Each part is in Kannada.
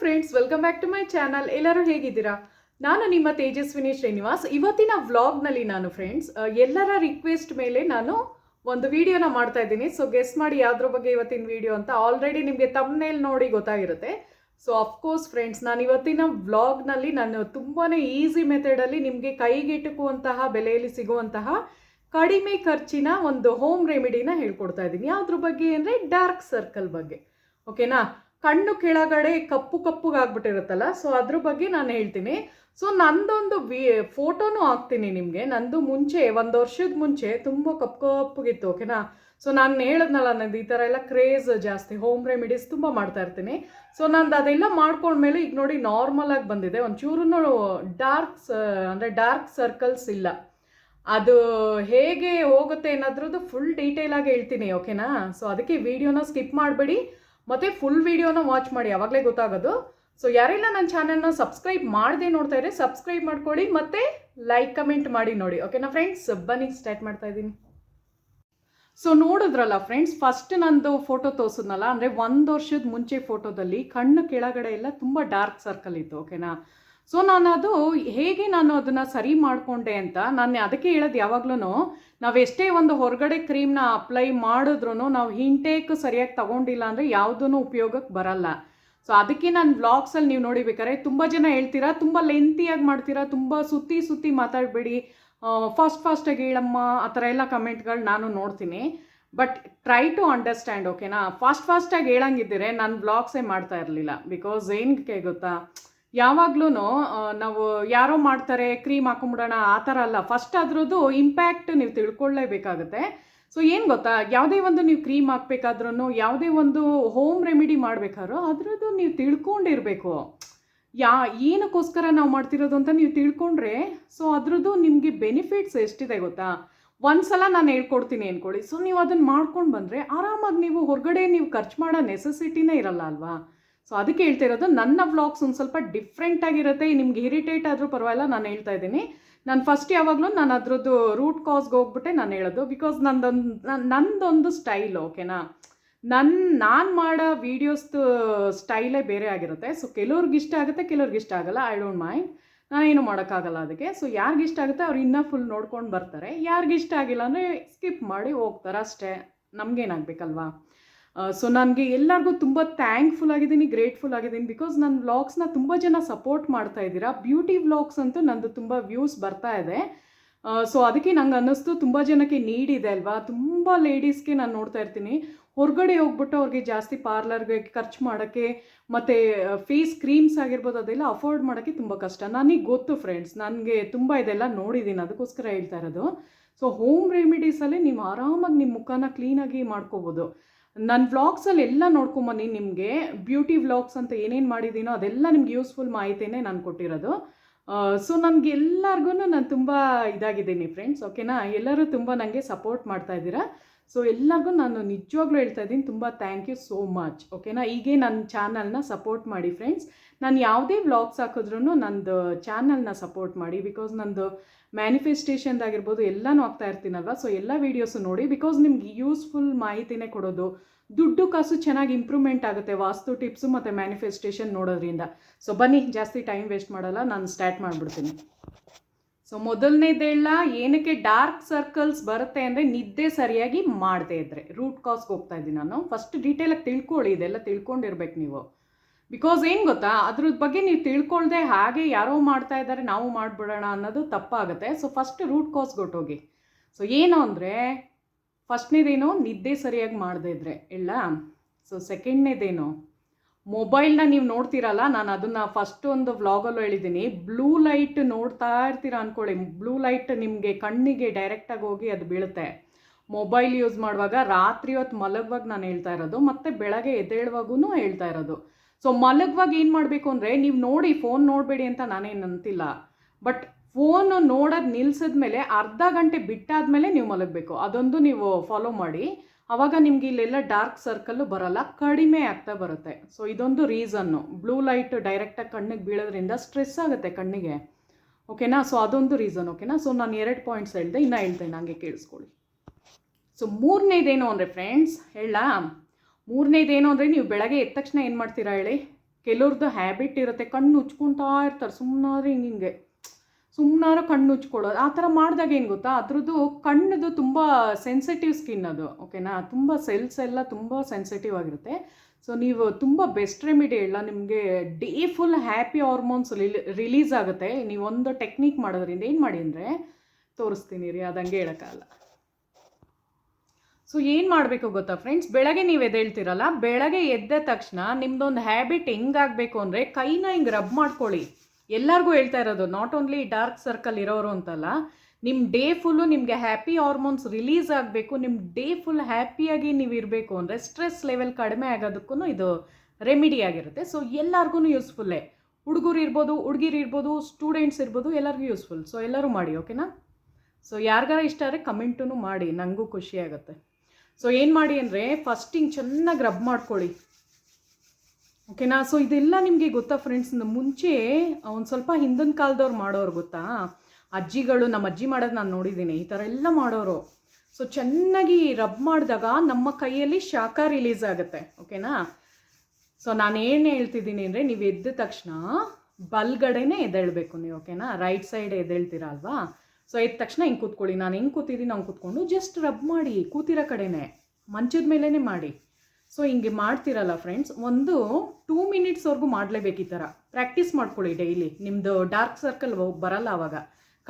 Friends welcome back to my channel ಎಲ್ಲರೂ ಹೇಗಿದ್ದೀರಾ? ನಾನು ನಿಮ್ಮ ತೇಜಸ್ವಿನಿ ಶ್ರೀನಿವಾಸ್. ಇವತ್ತಿನ ವ್ಲಾಗ್ನಲ್ಲಿ ನಾನು ಫ್ರೆಂಡ್ಸ್ ಎಲ್ಲರ ರಿಕ್ವೆಸ್ಟ್ ಮೇಲೆ ನಾನು ಒಂದು ವಿಡಿಯೋನ ಮಾಡ್ತಾ ಇದ್ದೀನಿ. ಸೊ ಗೆಸ್ ಮಾಡಿ ಯಾವ್ದ್ರ ಬಗ್ಗೆ ಇವತ್ತಿನ ವಿಡಿಯೋ ಅಂತ ಆಲ್ರೆಡಿ ನಿಮಗೆ ತಮ್ಮನೇಲ್ ನೋಡಿ ಗೊತ್ತಾಗಿರುತ್ತೆ. ಸೊ ಅಫ್ಕೋರ್ಸ್ ಫ್ರೆಂಡ್ಸ್ ನಾನು ಇವತ್ತಿನ ವ್ಲಾಗ್ನಲ್ಲಿ ನಾನು ತುಂಬಾ ಈಸಿ ಮೆಥಡಲ್ಲಿ ನಿಮಗೆ ಕೈಗೆಟುಕುವಂತಹ, ಬೆಲೆಯಲ್ಲಿ ಸಿಗುವಂತಹ ಕಡಿಮೆ ಖರ್ಚಿನ ಒಂದು ಹೋಮ್ ರೆಮಿಡಿನ ಹೇಳ್ಕೊಡ್ತಾ ಇದ್ದೀನಿ. ಯಾವ್ದ್ರ ಬಗ್ಗೆ ಅಂದರೆ ಡಾರ್ಕ್ ಸರ್ಕಲ್ ಬಗ್ಗೆ. ಓಕೆನಾ ಕಣ್ಣು ಕೆಳಗಡೆ ಕಪ್ಪು ಕಪ್ಪುಗಾಗ್ಬಿಟ್ಟಿರುತ್ತಲ್ಲ ಸೊ ಅದ್ರ ಬಗ್ಗೆ ನಾನು ಹೇಳ್ತೀನಿ. ಸೊ ನಂದೊಂದು ವಿ, ಫೋಟೋನು ಹಾಕ್ತೀನಿ ನಿಮಗೆ. ನಂದು ಮುಂಚೆ, ಒಂದು ವರ್ಷದ ಮುಂಚೆ ತುಂಬ ಕಪ್ಪು ಕಪ್ಪುಗಿತ್ತು ಓಕೆನಾ ಸೊ ನಾನು ಹೇಳಿದ್ನಲ್ಲ, ನಂದು ಈ ಥರ ಎಲ್ಲ ಕ್ರೇಜ್ ಜಾಸ್ತಿ ಹೋಮ್ ರೆಮಿಡೀಸ್ ತುಂಬ ಮಾಡ್ತಾ ಇರ್ತೀನಿ. ಸೊ ನಂದು ಅದೆಲ್ಲ ಮಾಡ್ಕೊಂಡ್ಮೇಲೆ ಈಗ ನೋಡಿ ನಾರ್ಮಲ್ ಆಗಿ ಬಂದಿದೆ. ಒಂಚೂರು ಡಾರ್ಕ್ ಅಂದರೆ ಡಾರ್ಕ್ ಸರ್ಕಲ್ಸ್ ಇಲ್ಲ. ಅದು ಹೇಗೆ ಹೋಗುತ್ತೆ ಅನ್ನೋದ್ರದ್ದು ಫುಲ್ ಡೀಟೇಲ್ ಆಗಿ ಹೇಳ್ತೀನಿ ಓಕೆನಾ ಸೊ ಅದಕ್ಕೆ ವಿಡಿಯೋನ ಸ್ಕಿಪ್ ಮಾಡಬೇಡಿ. ಮತ್ತೆ ಫುಲ್ ವಿಡಿಯೋನ ವಾಚ್ ಮಾಡಿ, ಯಾವಾಗಲೇ ಗೊತ್ತಾಗೋದು. ಸೊ ಯಾರೆಲ್ಲ ನನ್ನ ಚಾನಲ್ನ ಸಬ್ಸ್ಕ್ರೈಬ್ ಮಾಡದೆ ನೋಡ್ತಾ ಇದ್ರೆ ಸಬ್ಸ್ಕ್ರೈಬ್ ಮಾಡ್ಕೊಳ್ಳಿ ಮತ್ತೆ ಲೈಕ್ ಕಮೆಂಟ್ ಮಾಡಿ ನೋಡಿ. ಓಕೆನಾ ಫ್ರೆಂಡ್ಸ್ ಬನ್ನಿ ಸ್ಟಾರ್ಟ್ ಮಾಡ್ತಾ ಇದ್ದೀನಿ. ಸೊ ನೋಡಿದ್ರಲ್ಲ ಫ್ರೆಂಡ್ಸ್ ಫಸ್ಟ್ ನಂದು ಫೋಟೋ ತೋರಿಸಿದ್ನಲ್ಲ, ಅಂದರೆ ಒಂದು ವರ್ಷದ ಮುಂಚೆ ಫೋಟೋದಲ್ಲಿ ಕಣ್ಣು ಕೆಳಗಡೆ ಎಲ್ಲ ತುಂಬ ಡಾರ್ಕ್ ಸರ್ಕಲ್ ಇತ್ತು ಓಕೆನಾ ಸೊ ನಾನು ಅದು ಹೇಗೆ ನಾನು ಅದನ್ನು ಸರಿ ಮಾಡಿಕೊಂಡೆ ಅಂತ ನಾನು ಅದಕ್ಕೆ ಹೇಳೋದು ಯಾವಾಗ್ಲೂ ನಾವು ಎಷ್ಟೇ ಒಂದು ಹೊರಗಡೆ ಕ್ರೀಮ್ನ ಅಪ್ಲೈ ಮಾಡಿದ್ರೂ ನಾವು ಹಿಂಟೇಕ್ ಸರಿಯಾಗಿ ತಗೊಂಡಿಲ್ಲ ಅಂದರೆ ಯಾವುದೂ ಉಪಯೋಗಕ್ಕೆ ಬರಲ್ಲ. ಸೊ ಅದಕ್ಕೆ ನಾನು ವ್ಲಾಗ್ಸಲ್ಲಿ ನೀವು ನೋಡಿಬೇಕಾರೆ ತುಂಬ ಜನ ಹೇಳ್ತೀರಾ, ತುಂಬ ಲೆಂತಿಯಾಗಿ ಮಾಡ್ತೀರಾ, ತುಂಬ ಸುತ್ತಿ ಸುತ್ತಿ ಮಾತಾಡಬೇಡಿ. ಫಾಸ್ಟ್ ಫಾಸ್ಟಾಗಿ ಹೇಳಮ್ಮ, ಆ ಥರ ಎಲ್ಲ ಕಮೆಂಟ್ಗಳು ನಾನು ನೋಡ್ತೀನಿ. ಬಟ್ ಟ್ರೈ ಟು ಅಂಡರ್ಸ್ಟ್ಯಾಂಡ್ ಓಕೆನಾ ಫಾಸ್ಟ್ ಫಾಸ್ಟಾಗಿ ಹೇಳಂಗಿದ್ದೀರೆ ನಾನು ಬ್ಲಾಗ್ಸೇ ಮಾಡ್ತಾ ಇರಲಿಲ್ಲ. ಬಿಕಾಸ್ ಏನಕ್ಕೆ ಗೊತ್ತಾ? ಯಾವಾಗ್ಲೂ ನಾವು ಯಾರೋ ಮಾಡ್ತಾರೆ, ಕ್ರೀಮ್ ಹಾಕೊಂಬಿಡೋಣ, ಆ ಥರ ಅಲ್ಲ. ಫಸ್ಟ್ ಅದ್ರದ್ದು ಇಂಪ್ಯಾಕ್ಟ್ ನೀವು ತಿಳ್ಕೊಳ್ಳೇಬೇಕಾಗುತ್ತೆ. ಸೊ ಏನು ಗೊತ್ತಾ? ಯಾವುದೇ ಒಂದು ನೀವು ಕ್ರೀಮ್ ಹಾಕ್ಬೇಕಾದ್ರೂ ಯಾವುದೇ ಒಂದು ಹೋಮ್ ರೆಮಿಡಿ ಮಾಡಬೇಕಾದ್ರೂ, ಅದರದ್ದು ನೀವು ತಿಳ್ಕೊಂಡಿರಬೇಕು. ಯಾ, ಏನಕ್ಕೋಸ್ಕರ ನಾವು ಮಾಡ್ತಿರೋದು ಅಂತ ನೀವು ತಿಳ್ಕೊಂಡ್ರೆ ಸೊ ಅದರದ್ದು ನಿಮಗೆ ಬೆನಿಫಿಟ್ಸ್ ಎಷ್ಟಿದೆ ಗೊತ್ತಾ? ಒಂದ್ಸಲ ನಾನು ಹೇಳ್ಕೊಡ್ತೀನಿ ಅಂದ್ಕೊಳ್ಳಿ ಸೊ ನೀವು ಅದನ್ನು ಮಾಡ್ಕೊಂಡು ಬಂದರೆ, ಆರಾಮಾಗಿ ನೀವು ಹೊರಗಡೆ ನೀವು ಖರ್ಚು ಮಾಡೋ ನೆಸೆಸಿಟಿನೇ ಇರಲ್ಲ ಅಲ್ವಾ? ಸೊ ಅದಕ್ಕೆ ಹೇಳ್ತಾ ಇರೋದು, ನನ್ನ ವ್ಲಾಗ್ಸ್ ಒಂದು ಸ್ವಲ್ಪ ಡಿಫ್ರೆಂಟ್ ಆಗಿರುತ್ತೆ, ನಿಮ್ಗೆ ಇರಿಟೇಟ್ ಆದರೂ ಪರವಾಗಿಲ್ಲ, ನಾನು ಹೇಳ್ತಾ ಇದ್ದೀನಿ. ನಾನು ಫಸ್ಟ್ ಯಾವಾಗಲೂ ನಾನು ಅದರದ್ದು ರೂಟ್ ಕಾಸ್ಗೆ ಹೋಗ್ಬಿಟ್ಟೆ ನಾನು ಹೇಳೋದು ಬಿಕಾಸ್ ನಂದೊಂದು ನಂದೊಂದು ಸ್ಟೈಲ್ ಓಕೆನಾ ನನ್ನ ನಾನು ಮಾಡೋ ವೀಡಿಯೋಸ್ದು ಸ್ಟೈಲೇ ಬೇರೆ ಆಗಿರುತ್ತೆ. ಸೊ ಕೆಲವ್ರಿಗೆ ಇಷ್ಟ ಆಗುತ್ತೆ, ಕೆಲವ್ರಿಗೆ ಇಷ್ಟ ಆಗಲ್ಲ ಐ ಡೋಂಟ್ ಮೈಂಡ್ ನಾನೇನು ಮಾಡೋಕ್ಕಾಗಲ್ಲ ಅದಕ್ಕೆ. ಸೊ ಯಾರಿಗೆ ಇಷ್ಟ ಆಗುತ್ತೆ, ಅವ್ರು ಇನ್ನೂ ಫುಲ್ ನೋಡ್ಕೊಂಡು ಬರ್ತಾರೆ. ಯಾರಿಗಿಷ್ಟ ಆಗಿಲ್ಲ ಅಂದರೆ ಸ್ಕಿಪ್ ಮಾಡಿ ಹೋಗ್ತಾರೆ ಅಷ್ಟೇ. ನಮಗೇನಾಗಬೇಕಲ್ವಾ ಸೊ ನನಗೆ ಎಲ್ಲರಿಗೂ ತುಂಬ ಥ್ಯಾಂಕ್ಫುಲ್ ಆಗಿದ್ದೀನಿ ಗ್ರೇಟ್ಫುಲ್ ಆಗಿದ್ದೀನಿ ಬಿಕಾಸ್ ನನ್ನ ವ್ಲಾಗ್ಸ್ನ ತುಂಬ ಜನ ಸಪೋರ್ಟ್ ಮಾಡ್ತಾ ಇದ್ದೀರಾ. ಬ್ಯೂಟಿ ವ್ಲಾಗ್ಸ್ ಅಂತೂ ನಂದು ತುಂಬ ವ್ಯೂಸ್ ಬರ್ತಾ ಇದೆ. ಸೊ ಅದಕ್ಕೆ ನಂಗೆ ಅನ್ನಿಸ್ತು ತುಂಬ ಜನಕ್ಕೆ ನೀಡ್ ಇದೆ ಅಲ್ವಾ? ತುಂಬ ಲೇಡೀಸ್ಗೆ ನಾನು ನೋಡ್ತಾ ಇರ್ತೀನಿ. ಹೊರಗಡೆ ಹೋಗ್ಬಿಟ್ಟು ಅವ್ರಿಗೆ ಜಾಸ್ತಿ ಪಾರ್ಲರ್ಗೆ ಖರ್ಚು ಮಾಡೋಕ್ಕೆ ಮತ್ತು ಫೇಸ್ ಕ್ರೀಮ್ಸ್ ಆಗಿರ್ಬೋದು ಅದೆಲ್ಲ ಅಫೋರ್ಡ್ ಮಾಡೋಕ್ಕೆ ತುಂಬ ಕಷ್ಟ. ನನಗೆ ಗೊತ್ತು ಫ್ರೆಂಡ್ಸ್ ನನಗೆ ತುಂಬ ಇದೆಲ್ಲ ನೋಡಿದ್ದೀನಿ ಅದಕ್ಕೋಸ್ಕರ ಹೇಳ್ತಾ ಇರೋದು. ಸೊ ಹೋಮ್ ರೆಮಿಡೀಸಲ್ಲಿ ನೀವು ಆರಾಮಾಗಿ ನಿಮ್ಮ ಮುಖನ ಕ್ಲೀನಾಗಿ ಮಾಡ್ಕೋಬೋದು. ನನ್ನ ವ್ಲಾಗ್ಸಲ್ಲಿ ಎಲ್ಲ ನೋಡ್ಕೊಂಬನ್ನಿ ನಿಮಗೆ. ಬ್ಯೂಟಿ ವ್ಲಾಗ್ಸ್ ಅಂತ ಏನೇನು ಮಾಡಿದ್ದೀನೋ ಅದೆಲ್ಲ ನಿಮ್ಗೆ ಯೂಸ್ಫುಲ್ ಮಾಹಿತಿನೇ ನಾನು ಕೊಟ್ಟಿರೋದು. ಸೊ ನನಗೆ ಎಲ್ಲರಿಗೂ ನಾನು ತುಂಬ ಇದಾಗಿದ್ದೀನಿ ಫ್ರೆಂಡ್ಸ್ ಓಕೆನಾ ಎಲ್ಲರೂ ತುಂಬ ನನಗೆ ಸಪೋರ್ಟ್ ಮಾಡ್ತಾ ಇದ್ದೀರಾ. ಸೊ ಎಲ್ಲರಿಗೂ ನಾನು ನಿಜವಾಗ್ಲೂ ಹೇಳ್ತಾ ಇದ್ದೀನಿ, ತುಂಬ ಥ್ಯಾಂಕ್ ಯು ಸೋ ಮಚ್ ಓಕೆನಾ ಹೀಗೆ ನನ್ನ ಚಾನಲ್ನ ಸಪೋರ್ಟ್ ಮಾಡಿ ಫ್ರೆಂಡ್ಸ್ ನಾನು ಯಾವುದೇ ವ್ಲಾಗ್ಸ್ ಹಾಕಿದ್ರೂ ನಂದು ಚಾನಲ್ನ ಸಪೋರ್ಟ್ ಮಾಡಿ ಬಿಕಾಸ್ ನಂದು ಮ್ಯಾನಿಫೆಸ್ಟೇಷನ್ದಾಗಿರ್ಬೋದು ಎಲ್ಲನೂ ಆಗ್ತಾ ಇರ್ತೀನಲ್ವ? ಸೊ ಎಲ್ಲ ವೀಡಿಯೋಸು ನೋಡಿ ಬಿಕಾಸ್ ನಿಮ್ಗೆ ಯೂಸ್ಫುಲ್ ಮಾಹಿತಿನೇ ಕೊಡೋದು, ದುಡ್ಡು ಕಾಸು ಚೆನ್ನಾಗಿ ಇಂಪ್ರೂವ್ಮೆಂಟ್ ಆಗುತ್ತೆ ವಾಸ್ತು ಟಿಪ್ಸು ಮತ್ತು ಮ್ಯಾನಿಫೆಸ್ಟೇಷನ್ ನೋಡೋದ್ರಿಂದ. ಸೊ ಬನ್ನಿ, ಜಾಸ್ತಿ ಟೈಮ್ ವೇಸ್ಟ್ ಮಾಡಲ್ಲ, ನಾನು ಸ್ಟಾರ್ಟ್ ಮಾಡಿಬಿಡ್ತೀನಿ. ಸೊ ಮೊದಲನೇದೇಳ ಏನಕ್ಕೆ ಡಾರ್ಕ್ ಸರ್ಕಲ್ಸ್ ಬರುತ್ತೆ ಅಂದರೆ ನಿದ್ದೆ ಸರಿಯಾಗಿ ಮಾಡದೇ ಇದ್ದರೆ ರೂಟ್ ಕಾಸ್ಗೆ ಹೋಗ್ತಾ ಇದ್ದೀನಿ ನಾನು. ಫಸ್ಟ್ ಡೀಟೇಲಾಗಿ ತಿಳ್ಕೊಳ್ಳಿ, ಇದೆಲ್ಲ ತಿಳ್ಕೊಂಡಿರ್ಬೇಕು ನೀವು. ಬಿಕಾಸ್ ಏನು ಗೊತ್ತಾ? ಅದ್ರ ಬಗ್ಗೆ ನೀವು ತಿಳ್ಕೊಳ್ದೆ ಹಾಗೆ ಯಾರೋ ಮಾಡ್ತಾ ಇದ್ದಾರೆ, ನಾವು ಮಾಡಿಬಿಡೋಣ ಅನ್ನೋದು ತಪ್ಪಾಗುತ್ತೆ. ಸೊ ಫಸ್ಟ್ ರೂಟ್ ಕಾಸ್ ಕೊಟ್ಟೋಗಿ ಸೊ ಏನು ಅಂದರೆ ಫಸ್ಟ್ನೇದೇನು ನಿದ್ದೆ ಸರಿಯಾಗಿ ಮಾಡದೇ ಇದ್ರೆ, ಇಲ್ಲ? ಸೊ ಸೆಕೆಂಡ್ನೇದೇನು ಮೊಬೈಲ್ನ ನೀವು ನೋಡ್ತೀರಲ್ಲ, ನಾನು ಅದನ್ನು ಫಸ್ಟ್ ಒಂದು ವ್ಲಾಗಲ್ಲೂ ಹೇಳಿದ್ದೀನಿ. ಬ್ಲೂ ಲೈಟ್ ನೋಡ್ತಾ ಇರ್ತೀರ ಅಂದ್ಕೊಳ್ಳಿ ಬ್ಲೂ ಲೈಟ್ ನಿಮಗೆ ಕಣ್ಣಿಗೆ ಡೈರೆಕ್ಟಾಗಿ ಹೋಗಿ ಅದು ಬೀಳುತ್ತೆ. ಮೊಬೈಲ್ ಯೂಸ್ ಮಾಡುವಾಗ ರಾತ್ರಿ ಹೊತ್ತು ಮಲಗುವಾಗ ನಾನು ಹೇಳ್ತಾ ಇರೋದು, ಮತ್ತು ಬೆಳಗ್ಗೆ ಎದ್ದೇಳುವಾಗೂ ಹೇಳ್ತಾ ಇರೋದು. ಸೊ ಮಲಗುವಾಗ ಏನು ಮಾಡಬೇಕು ಅಂದರೆ ನೀವು ನೋಡಿ ಫೋನ್ ನೋಡಬೇಡಿ ಅಂತ ನಾನೇನು ಅಂತಿಲ್ಲ. ಬಟ್ ಫೋನು ನೋಡೋದು ನಿಲ್ಸಿದ್ಮೇಲೆ ಅರ್ಧ ಗಂಟೆ ಬಿಟ್ಟಾದ್ಮೇಲೆ ನೀವು ಮಲಗಬೇಕು. ಅದೊಂದು ನೀವು ಫಾಲೋ ಮಾಡಿ. ಆವಾಗ ನಿಮ್ಗೆ ಇಲ್ಲೆಲ್ಲ ಡಾರ್ಕ್ ಸರ್ಕಲ್ಲು ಬರಲ್ಲ, ಕಡಿಮೆ ಆಗ್ತಾ ಬರುತ್ತೆ. ಸೊ ಇದೊಂದು ರೀಸನ್ನು ಬ್ಲೂ ಲೈಟ್ ಡೈರೆಕ್ಟಾಗಿ ಕಣ್ಣಿಗೆ ಬೀಳೋದ್ರಿಂದ ಸ್ಟ್ರೆಸ್ ಆಗುತ್ತೆ ಕಣ್ಣಿಗೆ. ಓಕೆನಾ ಸೊ ಅದೊಂದು ರೀಸನ್ ಓಕೆನಾ ಸೊ ನಾನು ಎರಡು ಪಾಯಿಂಟ್ಸ್ ಹೇಳಿದೆ, ಇನ್ನೂ ಹೇಳ್ತೇನೆ ನನಗೆ ಕೇಳಿಸ್ಕೊಳ್ಳಿ. ಸೊ ಮೂರನೇದೇನು ಅಂದರೆ ಫ್ರೆಂಡ್ಸ್ ಹೇಳ ಮೂರನೇದೇನು ಅಂದರೆ ನೀವು ಬೆಳಗ್ಗೆ ಎದ್ದ ತಕ್ಷಣ ಏನು ಮಾಡ್ತೀರಾ ಹೇಳಿ? ಕೆಲವ್ರದ್ದು ಹ್ಯಾಬಿಟ್ ಇರುತ್ತೆ, ಕಣ್ಣು ಉಚ್ಕೊಳ್ತಾ ಇರ್ತಾರೆ ಸುಮ್ಮನಾದ್ರೆ ಹಿಂಗೆ. ಹಿಂಗೆ ಸುಮ್ಮನಾದ್ರೂ ಕಣ್ಣು ಉಚ್ಕೊಳ್ಳೋದು ಆ ಥರ ಮಾಡಿದಾಗ ಏನು ಗೊತ್ತಾ? ಅದ್ರದ್ದು ಕಣ್ಣದು ತುಂಬ ಸೆನ್ಸಿಟಿವ್ ಸ್ಕಿನ್ ಅದು ಓಕೆನಾ ತುಂಬ ಸೆಲ್ಸ್ ಎಲ್ಲ ತುಂಬ ಸೆನ್ಸಿಟಿವ್ ಆಗಿರುತ್ತೆ. ಸೊ ನೀವು ತುಂಬ ಬೆಸ್ಟ್ ರೆಮಿಡಿ ಇಲ್ಲ ನಿಮಗೆ day full happy hormones release ಆಗುತ್ತೆ. ನೀವು ಒಂದು ಟೆಕ್ನಿಕ್ ಮಾಡೋದ್ರಿಂದ ಏನು ಮಾಡಿ ಅಂದರೆ, ತೋರಿಸ್ತೀನಿ ರೀ, ಅದಂಗೆ ಹೇಳೋಕ್ಕಾಗಲ್ಲ. ಸೊ ಏನು ಮಾಡಬೇಕು ಗೊತ್ತಾ ಫ್ರೆಂಡ್ಸ್ ಬೆಳಗ್ಗೆ ನೀವು ಎದ್ದೇಳ್ತಿರಲ್ಲ ಬೆಳಗ್ಗೆ ಎದ್ದ ತಕ್ಷಣ ನಿಮ್ಮದೊಂದು ಹ್ಯಾಬಿಟ್ ಹೆಂಗಾಗಬೇಕು ಅಂದರೆ ಕೈನ ಹಿಂಗೆ ರಬ್ ಮಾಡ್ಕೊಳ್ಳಿ. ಎಲ್ಲರಿಗೂ ಹೇಳ್ತಾ ಇರೋದು ನಾಟ್ ಓನ್ಲಿ ಡಾರ್ಕ್ ಸರ್ಕಲ್ ಇರೋರು ಅಂತಲ್ಲ ನಿಮ್ಮ ಡೇ ಫುಲ್ಲು ನಿಮಗೆ ಹ್ಯಾಪಿ ಹಾರ್ಮೋನ್ಸ್ ರಿಲೀಸ್ ಆಗಬೇಕು. ನಿಮ್ಮ ಡೇ ಫುಲ್ ಹ್ಯಾಪಿಯಾಗಿ ನೀವು ಇರಬೇಕು ಅಂದರೆ ಸ್ಟ್ರೆಸ್ ಲೆವೆಲ್ ಕಡಿಮೆ ಆಗೋದಕ್ಕೂ ಇದು ರೆಮಿಡಿ ಆಗಿರುತ್ತೆ. ಸೊ ಎಲ್ಲರಿಗೂ ಯೂಸ್ಫುಲ್ಲೇ ಹುಡುಗರು ಇರ್ಬೋದು, ಹುಡುಗಿರು ಇರ್ಬೋದು ಸ್ಟೂಡೆಂಟ್ಸ್ ಇರ್ಬೋದು, ಎಲ್ಲರಿಗೂ ಯೂಸ್ಫುಲ್ ಸೊ ಎಲ್ಲರೂ ಮಾಡಿ ಓಕೆನಾ ಸೊ ಯಾರಿಗಾರ ಇಷ್ಟ ಆದರೆ ಕಮೆಂಟೂ ಮಾಡಿ ನನಗೂ ಖುಷಿ ಆಗುತ್ತೆ. ಸೊ ಏನು ಮಾಡಿ ಅಂದರೆ ಫಸ್ಟ್ ಹಿಂಗೆ ಚೆನ್ನಾಗಿ ರಬ್ ಮಾಡ್ಕೊಳ್ಳಿ. ಓಕೆನಾ ಸೊ ಇದೆಲ್ಲ ನಿಮಗೆ ಗೊತ್ತಾ ಫ್ರೆಂಡ್ಸ್ ಮುಂಚೆ ಒಂದು ಸ್ವಲ್ಪ ಹಿಂದಿನ ಕಾಲದವ್ರು ಮಾಡೋರು ಗೊತ್ತಾ? ಅಜ್ಜಿಗಳು ನಮ್ಮ ಅಜ್ಜಿ ಮಾಡೋದು ನಾನು ನೋಡಿದ್ದೀನಿ, ಈ ಥರ ಎಲ್ಲ ಮಾಡೋರು. ಸೊ ಚೆನ್ನಾಗಿ ರಬ್ ಮಾಡಿದಾಗ ನಮ್ಮ ಕೈಯಲ್ಲಿ ಶಾಖ ರಿಲೀಸ್ ಆಗುತ್ತೆ ಓಕೆನಾ ಸೊ ನಾನು ಏನು ಹೇಳ್ತಿದ್ದೀನಿ ಅಂದರೆ ನೀವು ಎದ್ದ ತಕ್ಷಣ ಬಲ್ಗಡೆನೇ ಎದ್ದೇಳಬೇಕು ನೀವು ಓಕೆನಾ ರೈಟ್ ಸೈಡ್ ಎದ್ದೇಳ್ತೀರಾ ಅಲ್ವಾ? ಸೊ ಎದ್ದ ತಕ್ಷಣ ಹಿಂಗೆ ಕೂತ್ಕೊಳ್ಳಿ. ನಾನು ಹೆಂಗೆ ಕೂತಿದ್ದೀನಿ ಹಂಗೆ ಕೂತ್ಕೊಂಡು ಜಸ್ಟ್ ರಬ್ ಮಾಡಿ, ಕೂತಿರೋ ಕಡೆನೇ, ಮಂಚದ ಮೇಲೇ ಮಾಡಿ. ಸೊ ಹಿಂಗೆ ಮಾಡ್ತಿರಲ್ಲ ಫ್ರೆಂಡ್ಸ್ ಒಂದು ಟೂ ಮಿನಿಟ್ಸ್ವರೆಗೂ ಮಾಡಲೇಬೇಕು ಈ ಥರ. ಪ್ರಾಕ್ಟೀಸ್ ಮಾಡ್ಕೊಳ್ಳಿ ಡೈಲಿ ನಿಮ್ಮದು ಡಾರ್ಕ್ ಸರ್ಕಲ್ ಬರಲ್ಲ ಆವಾಗ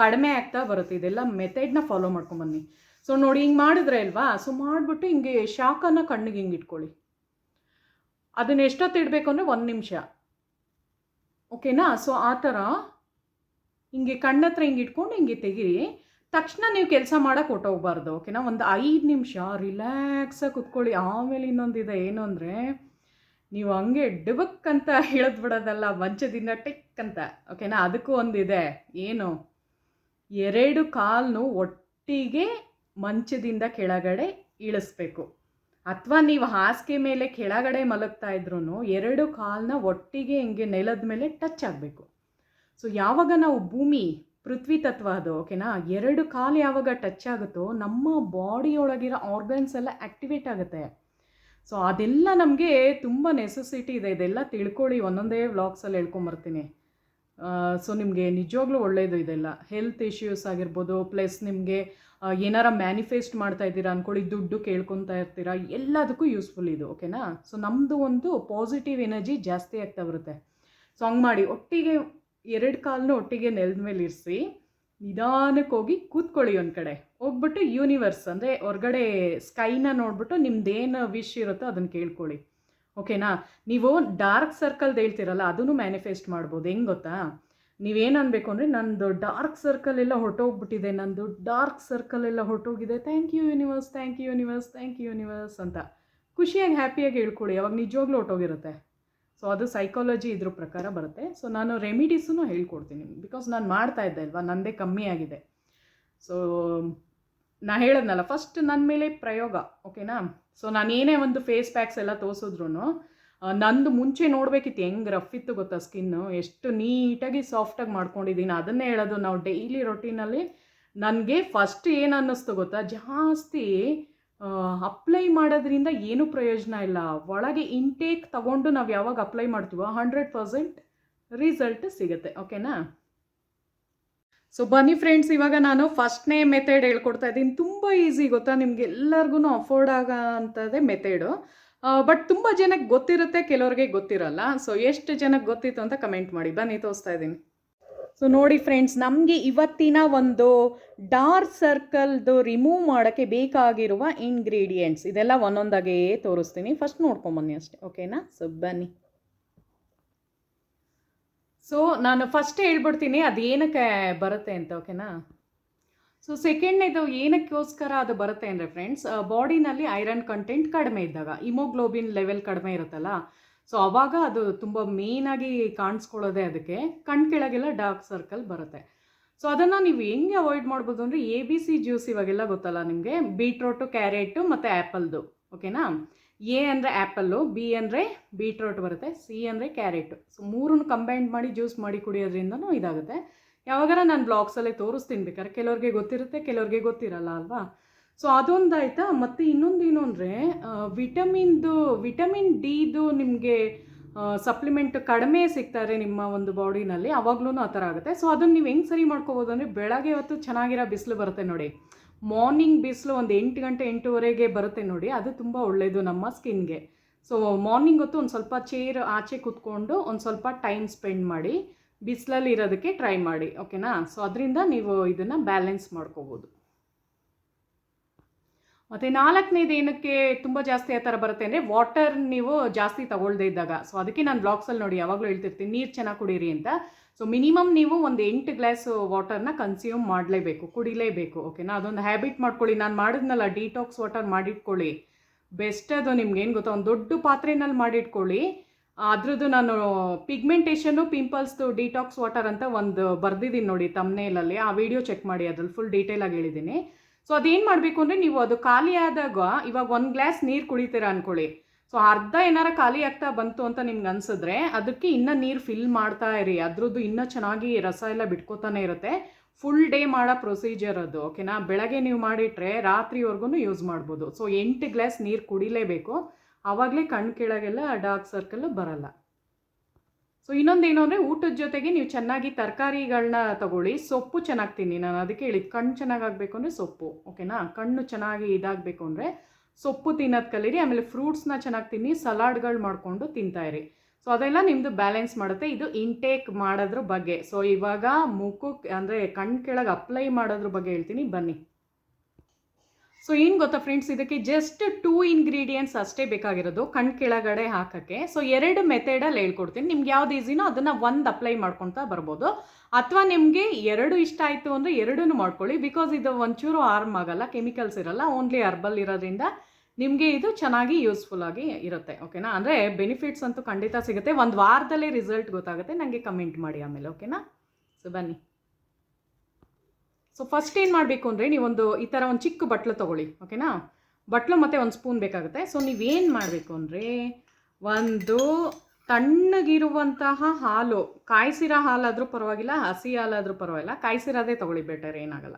ಕಡಿಮೆ ಆಗ್ತಾ ಬರುತ್ತೆ. ಇದೆಲ್ಲ ಮೆಥಡ್ನ ಫಾಲೋ ಮಾಡ್ಕೊಂಬನ್ನಿ. ಸೊ ನೋಡಿ ಹಿಂಗೆ ಮಾಡಿದ್ರೆ ಅಲ್ವಾ? ಸೊ ಮಾಡಿಬಿಟ್ಟು ಹಿಂಗೆ ಶಾಖನ ಕಣ್ಣಿಗೆ ಹಿಂಗೆ ಇಟ್ಕೊಳ್ಳಿ. ಅದನ್ನ ಎಷ್ಟೊತ್ತಿಡಬೇಕು ಅಂದರೆ ಒಂದು ನಿಮಿಷ. ಓಕೆನಾ ಸೊ ಆ ಥರ ಹಿಂಗೆ ಕಣ್ಣತ್ರ ಹಿಂಗೆ ಇಟ್ಕೊಂಡು ಹಿಂಗೆ ತೆಗೀರಿ. ತಕ್ಷಣ ನೀವು ಕೆಲಸ ಮಾಡೋಕೆ ಹೊಟ್ಟೋಗ್ಬಾರ್ದು ಓಕೆನಾ ಒಂದು ಐದು ನಿಮಿಷ ರಿಲ್ಯಾಕ್ಸಾಗಿ ಕುತ್ಕೊಳ್ಳಿ. ಆಮೇಲೆ ಇನ್ನೊಂದಿದೆ ಏನು ಅಂದರೆ, ನೀವು ಹಂಗೆ ಡಬಕ್ ಅಂತ ಹೇಳೋದು ಬಿಡೋದಲ್ಲ, ಮಂಚದಿಂದ ಟಿಕ್ ಅಂತ ಓಕೆನಾ ಅದಕ್ಕೂ ಒಂದಿದೆ ಏನು? ಎರಡು ಕಾಲನ್ನು ಒಟ್ಟಿಗೆ ಮಂಚದಿಂದ ಕೆಳಗಡೆ ಇಳಿಸ್ಬೇಕು. ಅಥವಾ ನೀವು ಹಾಸಿಗೆ ಮೇಲೆ ಕೆಳಗಡೆ ಮಲಗ್ತಾ ಇದ್ರೂ ಎರಡು ಕಾಲನ್ನ ಒಟ್ಟಿಗೆ ಹಿಂಗೆ ನೆಲದ ಮೇಲೆ ಟಚ್ ಆಗಬೇಕು. ಸೊ ಯಾವಾಗ ನಾವು ಭೂಮಿ, ಪೃಥ್ವಿ ತತ್ವ ಅದು ಓಕೆನಾ ಎರಡು ಕಾಲು ಯಾವಾಗ ಟಚ್ ಆಗುತ್ತೋ, ನಮ್ಮ ಬಾಡಿಯೊಳಗಿರೋ ಆರ್ಗನ್ಸ್ ಎಲ್ಲ ಆ್ಯಕ್ಟಿವೇಟ್ ಆಗುತ್ತೆ. ಸೊ ಅದೆಲ್ಲ ನಮಗೆ ತುಂಬ ನೆಸೆಸಿಟಿ ಇದೆ. ಇದೆಲ್ಲ ತಿಳ್ಕೊಳ್ಳಿ, ಒಂದೊಂದೇ ವ್ಲಾಗ್ಸಲ್ಲಿ ಹೇಳ್ಕೊಂಬರ್ತೀನಿ. ಸೊ ನಿಮಗೆ ನಿಜವಾಗ್ಲೂ ಒಳ್ಳೆಯದು ಇದೆಲ್ಲ. ಹೆಲ್ತ್ ಇಶ್ಯೂಸ್ ಆಗಿರ್ಬೋದು ಪ್ಲಸ್ ನಿಮಗೆ ಏನಾರ ಮ್ಯಾನಿಫೆಸ್ಟ್ ಮಾಡ್ತಾ ಇದ್ದೀರಾ ಅಂದ್ಕೊಳ್ಳಿ ದುಡ್ಡು ಕೇಳ್ಕೊತಾ ಇರ್ತೀರಾ, ಎಲ್ಲದಕ್ಕೂ ಯೂಸ್ಫುಲ್ ಇದು ಓಕೆನಾ ಸೊ ನಮ್ಮದು ಒಂದು ಪಾಸಿಟಿವ್ ಎನರ್ಜಿ ಜಾಸ್ತಿ ಆಗ್ತಾ ಬರುತ್ತೆ. ಸೊ ಹಂಗೆ ಮಾಡಿ, ಒಟ್ಟಿಗೆ ಎರಡು ಕಾಲನ್ನು ಒಟ್ಟಿಗೆ ನೆಲದ ಮೇಲೆ ಇರಿಸಿ ನಿಧಾನಕ್ಕೆ ಹೋಗಿ ಕೂತ್ಕೊಳ್ಳಿ ಒಂದು ಕಡೆ. ಹೋಗ್ಬಿಟ್ಟು ಯೂನಿವರ್ಸ್ ಅಂದರೆ ಹೊರಗಡೆ ಸ್ಕೈನ ನೋಡ್ಬಿಟ್ಟು ನಿಮ್ದೇನು ವಿಶ್ ಇರುತ್ತೋ ಅದನ್ನು ಕೇಳ್ಕೊಳ್ಳಿ. ಓಕೆನಾ ನೀವು ಡಾರ್ಕ್ ಸರ್ಕಲ್ದು ಹೇಳ್ತಿರಲ್ಲ, ಅದನ್ನು ಮ್ಯಾನಿಫೆಸ್ಟ್ ಮಾಡ್ಬೋದು. ಹೆಂಗೆ ಗೊತ್ತಾ? ನೀವೇನು ಅನ್ಬೇಕು ಅಂದರೆ, ನಂದು ಡಾರ್ಕ್ ಸರ್ಕಲ್ ಎಲ್ಲ ಹೊರಟೋಗ್ಬಿಟ್ಟಿದೆ, ನಂದು ಡಾರ್ಕ್ ಸರ್ಕಲ್ ಎಲ್ಲ ಹೊರಟೋಗಿದೆ. Thank you universe thank you universe thank you universe ಅಂತ. ಖುಷಿಯಾಗಿ ಹ್ಯಾಪಿಯಾಗಿ ಹೇಳ್ಕೊಳ್ಳಿ. ಅವಾಗ ನಿಜವಾಗ್ಲೂ ಹೊರಟೋಗಿರುತ್ತೆ. ಸೊ ಅದು ಸೈಕಾಲಜಿ ಇದ್ರ ಪ್ರಕಾರ ಬರುತ್ತೆ. ಸೊ ನಾನು ರೆಮಿಡೀಸೂ ಹೇಳ್ಕೊಡ್ತೀನಿ ಬಿಕಾಸ್ ನಾನು ಮಾಡ್ತಾ ಇದ್ದೆ ಅಲ್ವಾ? ನನ್ನದೇ ಕಮ್ಮಿ ಆಗಿದೆ. ಸೊ ನಾ ಹೇಳದ್ನಲ್ಲ ಫಸ್ಟ್ ನನ್ನ ಮೇಲೆ ಪ್ರಯೋಗ ಓಕೆನಾ ಸೊ ಏನೇ ಒಂದು ಫೇಸ್ ಪ್ಯಾಕ್ಸ್ ಎಲ್ಲ ತೋರಿಸಿದ್ರು ನಂದು ಮುಂಚೆ ನೋಡಬೇಕಿತ್ತು ಹೆಂಗೆ ರಫ್ ಇತ್ತು ಗೊತ್ತಾ ಸ್ಕಿನ್ನು ಎಷ್ಟು ನೀಟಾಗಿ ಸಾಫ್ಟಾಗಿ ಮಾಡ್ಕೊಂಡಿದ್ದೀನಿ. ಅದನ್ನೇ ಹೇಳೋದು. ನಾವು ಡೈಲಿ ರೊಟೀನಲ್ಲಿ ನನಗೆ ಫಸ್ಟ್ ಏನು ಅನ್ನಿಸ್ತು ಗೊತ್ತಾ? ಜಾಸ್ತಿ ಅಪ್ಲೈ ಮಾಡೋದ್ರಿಂದ ಏನೂ ಪ್ರಯೋಜನ ಇಲ್ಲ. ಒಳಗೆ ಇಂಟೇಕ್ ತಗೊಂಡು ನಾವು ಯಾವಾಗ ಅಪ್ಲೈ ಮಾಡ್ತೀವೋ ಹಂಡ್ರೆಡ್ ಪರ್ಸೆಂಟ್ ರಿಸಲ್ಟ್ ಸಿಗುತ್ತೆ. ಓಕೆನಾ ಸೊ ಬನ್ನಿ ಫ್ರೆಂಡ್ಸ್ ಇವಾಗ ನಾನು ಫಸ್ಟ್ನೇ ಮೆಥಡ್ ಹೇಳ್ಕೊಡ್ತಾ ಇದ್ದೀನಿ. ತುಂಬ ಈಸಿ ಗೊತ್ತಾ? ನಿಮ್ಗೆ ಎಲ್ಲರಿಗೂ ಅಫೋರ್ಡ್ ಆಗೋ ಅಂಥದ್ದೇ ಮೆಥಡು ಬಟ್ ತುಂಬ ಜನಕ್ಕೆ ಗೊತ್ತಿರುತ್ತೆ, ಕೆಲವ್ರಿಗೆ ಗೊತ್ತಿರಲ್ಲ. ಸೊ ಎಷ್ಟು ಜನಕ್ಕೆ ಗೊತ್ತಿತ್ತು ಅಂತ ಕಮೆಂಟ್ ಮಾಡಿ. ಬನ್ನಿ, ತೋರಿಸ್ತಾ ಇದ್ದೀನಿ. ಸೊ ನೋಡಿ ಫ್ರೆಂಡ್ಸ್ ನಮಗೆ ಇವತ್ತಿನ ಒಂದು ಡಾರ್ಕ್ ಸರ್ಕಲ್ದು ರಿಮೂವ್ ಮಾಡೋಕ್ಕೆ ಬೇಕಾಗಿರುವ ಇಂಗ್ರೀಡಿಯೆಂಟ್ಸ್ ಇದೆಲ್ಲ ಒಂದೊಂದಾಗೇ ತೋರಿಸ್ತೀನಿ. ಫಸ್ಟ್ ನೋಡ್ಕೊಂಬನ್ನಿ ಅಷ್ಟೇ ಓಕೆನಾ ಸೊ ಬನ್ನಿ. ಸೊ ನಾನು ಫಸ್ಟ್ ಹೇಳ್ಬಿಡ್ತೀನಿ, ಅದು ಏನಕ್ಕೆ ಬರುತ್ತೆ ಅಂತ ಓಕೆನಾ ಸೊ ಸೆಕೆಂಡ್ನೇದು ಏನಕ್ಕೋಸ್ಕರ ಅದು ಬರುತ್ತೆ ಅಂದರೆ ಫ್ರೆಂಡ್ಸ್ ಬಾಡಿನಲ್ಲಿ ಐರನ್ ಕಂಟೆಂಟ್ ಕಡಿಮೆ ಇದ್ದಾಗ ಇಮೋಗ್ಲೋಬಿನ್ ಲೆವೆಲ್ ಕಡಿಮೆ ಇರುತ್ತಲ್ಲ ಸೊ ಅವಾಗ ಅದು ತುಂಬ ಮೇಯ್ನಾಗಿ ಕಾಣಿಸ್ಕೊಳ್ಳೋದೆ ಅದಕ್ಕೆ. ಕಣ್ ಕೆಳಗೆಲ್ಲ ಡಾರ್ಕ್ ಸರ್ಕಲ್ ಬರುತ್ತೆ. ಸೊ ಅದನ್ನು ನೀವು ಹೆಂಗೆ ಅವಾಯ್ಡ್ ಮಾಡ್ಬೋದು ಅಂದರೆ ಎ ಬಿ ಸಿ ಜ್ಯೂಸ್ ಇವಾಗೆಲ್ಲ ಗೊತ್ತಲ್ಲ ನಿಮಗೆ? ಬೀಟ್ರೋಟು ಕ್ಯಾರೆಟು ಮತ್ತು ಆ್ಯಪಲ್ದು ಓಕೆನಾ ಎ ಅಂದರೆ ಆ್ಯಪಲ್ಲು ಬಿ ಅಂದರೆ ಬೀಟ್ರೋಟ್ ಬರುತ್ತೆ ಸಿ ಅಂದರೆ ಕ್ಯಾರೆಟು ಸೊ ಮೂರನ್ನು ಕಂಬೈನ್ ಮಾಡಿ ಜ್ಯೂಸ್ ಮಾಡಿ ಕುಡಿಯೋದ್ರಿಂದನೂ ಇದಾಗುತ್ತೆ. ಯಾವಾಗಾರ ನಾನು ಬ್ಲಾಗ್ಸಲ್ಲೇ ತೋರಿಸ್ತೀನಿ ಬೇಕಾದ್ರೆ. ಕೆಲವ್ರಿಗೆ ಗೊತ್ತಿರುತ್ತೆ, ಕೆಲವ್ರಿಗೆ ಗೊತ್ತಿರಲ್ಲ ಅಲ್ವಾ? ಸೊ ಅದೊಂದಾಯ್ತಾ? ಮತ್ತು ಇನ್ನೊಂದು ಏನು ಅಂದರೆ ವಿಟಮಿನ್ದು, ವಿಟಮಿನ್ ಡಿದು ನಿಮಗೆ ಸಪ್ಲಿಮೆಂಟ್ ಕಡಿಮೆ ಸಿಗ್ತಾರೆ ನಿಮ್ಮ ಒಂದು ಬಾಡಿನಲ್ಲಿ ಅವಾಗ್ಲೂ ಆ ಥರ ಆಗುತ್ತೆ. ಸೊ ಅದನ್ನು ನೀವು ಹೆಂಗೆ ಸರಿ ಮಾಡ್ಕೋಬೋದು ಅಂದರೆ, ಬೆಳಗ್ಗೆ ಹೊತ್ತು ಚೆನ್ನಾಗಿರೋ ಬಿಸಿಲು ಬರುತ್ತೆ ನೋಡಿ. ಮಾರ್ನಿಂಗ್ ಬಿಸಿಲು ಒಂದು ಎಂಟು ಗಂಟೆ, ಎಂಟುವರೆಗೆ ಬರುತ್ತೆ ನೋಡಿ. ಅದು ತುಂಬ ಒಳ್ಳೆಯದು ನಮ್ಮ ಸ್ಕಿನ್ಗೆ. ಸೊ ಮಾರ್ನಿಂಗ್ ಹೊತ್ತು ಒಂದು ಸ್ವಲ್ಪ ಚೇರ್ ಆಚೆ ಕೂತ್ಕೊಂಡು ಒಂದು ಸ್ವಲ್ಪ ಟೈಮ್ ಸ್ಪೆಂಡ್ ಮಾಡಿ, ಬಿಸಿಲಲ್ಲಿ ಇರೋದಕ್ಕೆ ಟ್ರೈ ಮಾಡಿ, ಓಕೆನಾ? ಸೊ ಅದರಿಂದ ನೀವು ಇದನ್ನು ಬ್ಯಾಲೆನ್ಸ್ ಮಾಡ್ಕೋಬೋದು. ಮತ್ತು ನಾಲ್ಕನೇದು ಏನಕ್ಕೆ ತುಂಬ ಜಾಸ್ತಿ ಆ ಥರ ಬರುತ್ತೆ ಅಂದರೆ ವಾಟರ್ ನೀವು ಜಾಸ್ತಿ ತಗೊಳ್ದೇ ಇದ್ದಾಗ. ಸೊ ಅದಕ್ಕೆ ನಾನು ಬ್ಲಾಗ್ಸಲ್ಲಿ ನೋಡಿ, ಯಾವಾಗಲೂ ಹೇಳ್ತಿರ್ತೀನಿ, ನೀರು ಚೆನ್ನಾಗಿ ಕುಡೀರಿ ಅಂತ. ಸೊ ಮಿನಿಮಮ್ ನೀವು ಒಂದು ಎಂಟು ಗ್ಲಾಸ್ ವಾಟರ್ನ ಕನ್ಸ್ಯೂಮ್ ಮಾಡಲೇಬೇಕು, ಕುಡಿಲೇಬೇಕು ಓಕೆನಾ ಅದೊಂದು ಹ್ಯಾಬಿಟ್ ಮಾಡ್ಕೊಳ್ಳಿ. ನಾನು ಮಾಡಿದ್ನಲ್ಲ ಡಿಟಾಕ್ಸ್ ವಾಟರ್ ಮಾಡಿಟ್ಕೊಳ್ಳಿ. ಬೆಸ್ಟ್ ಅದು ನಿಮ್ಗೆ ಏನು ಗೊತ್ತಾ? ಒಂದು ದೊಡ್ಡ ಪಾತ್ರೆನಲ್ಲಿ ಮಾಡಿಟ್ಕೊಳ್ಳಿ. ಅದ್ರದ್ದು ನಾನು ಪಿಗ್ಮೆಂಟೇಷನು ಪಿಂಪಲ್ಸ್ದು ಡಿಟಾಕ್ಸ್ ವಾಟರ್ ಅಂತ ಒಂದು ಬರ್ದಿದ್ದೀನಿ ನೋಡಿ ತಮ್ಮನೇಲಲ್ಲಿ ಆ ವಿಡಿಯೋ ಚೆಕ್ ಮಾಡಿ, ಅದ್ರಲ್ಲಿ ಫುಲ್ ಡೀಟೇಲಾಗಿ ಹೇಳಿದ್ದೀನಿ ಸೊ ಅದೇನು ಮಾಡಬೇಕು ಅಂದರೆ ನೀವು ಅದು ಖಾಲಿ ಆದಾಗ, ಇವಾಗ ಒಂದು ಗ್ಲಾಸ್ ನೀರು ಕುಡಿತೀರ ಅಂದ್ಕೊಳ್ಳಿ ಸೊ ಅರ್ಧ ಏನಾರ ಖಾಲಿ ಆಗ್ತಾ ಬಂತು ಅಂತ ನಿಮ್ಗೆ ಅನಿಸಿದ್ರೆ, ಅದಕ್ಕೆ ಇನ್ನೂ ನೀರು ಫಿಲ್ ಮಾಡ್ತಾ ಇರಿ. ಅದ್ರದ್ದು ಇನ್ನೂ ಚೆನ್ನಾಗಿ ರಸ ಎಲ್ಲ ಬಿಟ್ಕೋತಾನೆ ಇರುತ್ತೆ. ಫುಲ್ ಡೇ ಮಾಡೋ ಪ್ರೊಸೀಜರ್ ಅದು ಓಕೆನಾ ಬೆಳಗ್ಗೆ ನೀವು ಮಾಡಿಟ್ರೆ ರಾತ್ರಿವರೆಗೂ ಯೂಸ್ ಮಾಡ್ಬೋದು. ಸೊ ಎಂಟು ಗ್ಲಾಸ್ ನೀರು ಕುಡಿಲೇಬೇಕು. ಆವಾಗಲೇ ಕಣ್ಣು ಕೆಳಗೆಲ್ಲ ಡಾರ್ಕ್ ಸರ್ಕಲ್ ಬರಲ್ಲ. ಸೊ ಇನ್ನೊಂದೇನು ಅಂದರೆ ಊಟದ ಜೊತೆಗೆ ನೀವು ಚೆನ್ನಾಗಿ ತರಕಾರಿಗಳನ್ನ ತಗೊಳ್ಳಿ. ಸೊಪ್ಪು ಚೆನ್ನಾಗಿ ತಿನ್ನಿ ನಾನು. ಅದಕ್ಕೆ ಹೇಳಿ ಕಣ್ಣು ಚೆನ್ನಾಗಿ ಆಗಬೇಕು ಅಂದರೆ ಸೊಪ್ಪು ಓಕೆನಾ ಕಣ್ಣು ಚೆನ್ನಾಗಿ ಇದಾಗಬೇಕು ಅಂದರೆ ಸೊಪ್ಪು ತಿನ್ನೋದು ಕಲೀರಿ. ಆಮೇಲೆ ಫ್ರೂಟ್ಸ್ನ ಚೆನ್ನಾಗಿ ತಿನ್ನಿ ಸಲಾಡ್ಗಳು ಮಾಡಿಕೊಂಡು ತಿಂತಾಯಿರಿ ಸೊ ಅದೆಲ್ಲ ನಿಮ್ಮದು ಬ್ಯಾಲೆನ್ಸ್ ಮಾಡುತ್ತೆ. ಇದು ಇಂಟೇಕ್ ಮಾಡೋದ್ರ ಬಗ್ಗೆ. ಸೊ ಇವಾಗ ಮುಖಕ್ಕೆ ಅಂದರೆ ಕಣ್ಣು ಕೆಳಗೆ ಅಪ್ಲೈ ಮಾಡೋದ್ರ ಬಗ್ಗೆ ಹೇಳ್ತೀನಿ. ಬನ್ನಿ. ಸೊ ಏನು ಗೊತ್ತಾ ಫ್ರೆಂಡ್ಸ್ ಇದಕ್ಕೆ ಜಸ್ಟ್ ಟೂ ಇಂಗ್ರೀಡಿಯೆಂಟ್ಸ್ ಅಷ್ಟೇ ಬೇಕಾಗಿರೋದು. ಕಣ್ ಕೆಳಗಡೆ ಹಾಕೋಕ್ಕೆ. ಸೊ ಎರಡು ಮೆಥಡಲ್ಲಿ ಹೇಳ್ಕೊಡ್ತೀನಿ. ನಿಮ್ಗೆ ಯಾವ್ದು ಈಸಿನೋ ಅದನ್ನು ಒಂದು ಅಪ್ಲೈ ಮಾಡ್ಕೊತಾ ಬರ್ಬೋದು. ಅಥವಾ ನಿಮಗೆ ಎರಡು ಇಷ್ಟ ಆಯಿತು ಅಂದರೆ ಎರಡೂ ಮಾಡ್ಕೊಳ್ಳಿ. ಬಿಕಾಸ್ ಇದು ಒಂಚೂರು ಆರ್ಮ್ ಆಗಲ್ಲ ಕೆಮಿಕಲ್ಸ್ ಇರಲ್ಲ ಓನ್ಲಿ ಹರ್ಬಲ್ ಇರೋದ್ರಿಂದ ನಿಮಗೆ ಇದು ಚೆನ್ನಾಗಿ ಯೂಸ್ಫುಲ್ ಆಗಿ ಇರುತ್ತೆ. ಓಕೆನಾ ಅಂದರೆ ಬೆನಿಫಿಟ್ಸ್ ಅಂತೂ ಖಂಡಿತ ಸಿಗುತ್ತೆ. ಒಂದು ವಾರದಲ್ಲೇ ರಿಸಲ್ಟ್ ಗೊತ್ತಾಗುತ್ತೆ. ನನಗೆ ಕಮೆಂಟ್ ಮಾಡಿ ಆಮೇಲೆ. ಓಕೆನಾ ಸೊ ಬನ್ನಿ. ಸೊ ಫಸ್ಟ್ ಏನು ಮಾಡಬೇಕು ಅಂದರೆ ನೀವೊಂದು ಈ ಥರ ಒಂದು ಚಿಕ್ಕ ಬಟ್ಲು ತೊಗೊಳ್ಳಿ ಓಕೆನಾ ಬಟ್ಲು ಮತ್ತು ಒಂದು ಸ್ಪೂನ್ ಬೇಕಾಗುತ್ತೆ. ಸೊ ನೀವೇನು ಮಾಡಬೇಕು ಅಂದರೆ ಒಂದು ತಣ್ಣಗಿರುವಂತಹ ಹಾಲು, ಕಾಯಿಸಿರೋ ಹಾಲಾದರೂ ಪರವಾಗಿಲ್ಲ, ಹಸಿ ಹಾಲಾದರೂ ಪರವಾಗಿಲ್ಲ, ಕಾಯಿಸಿರೋದೇ ತೊಗೊಳ್ಳಿ ಬೆಟರ್ ಏನಾಗಲ್ಲ.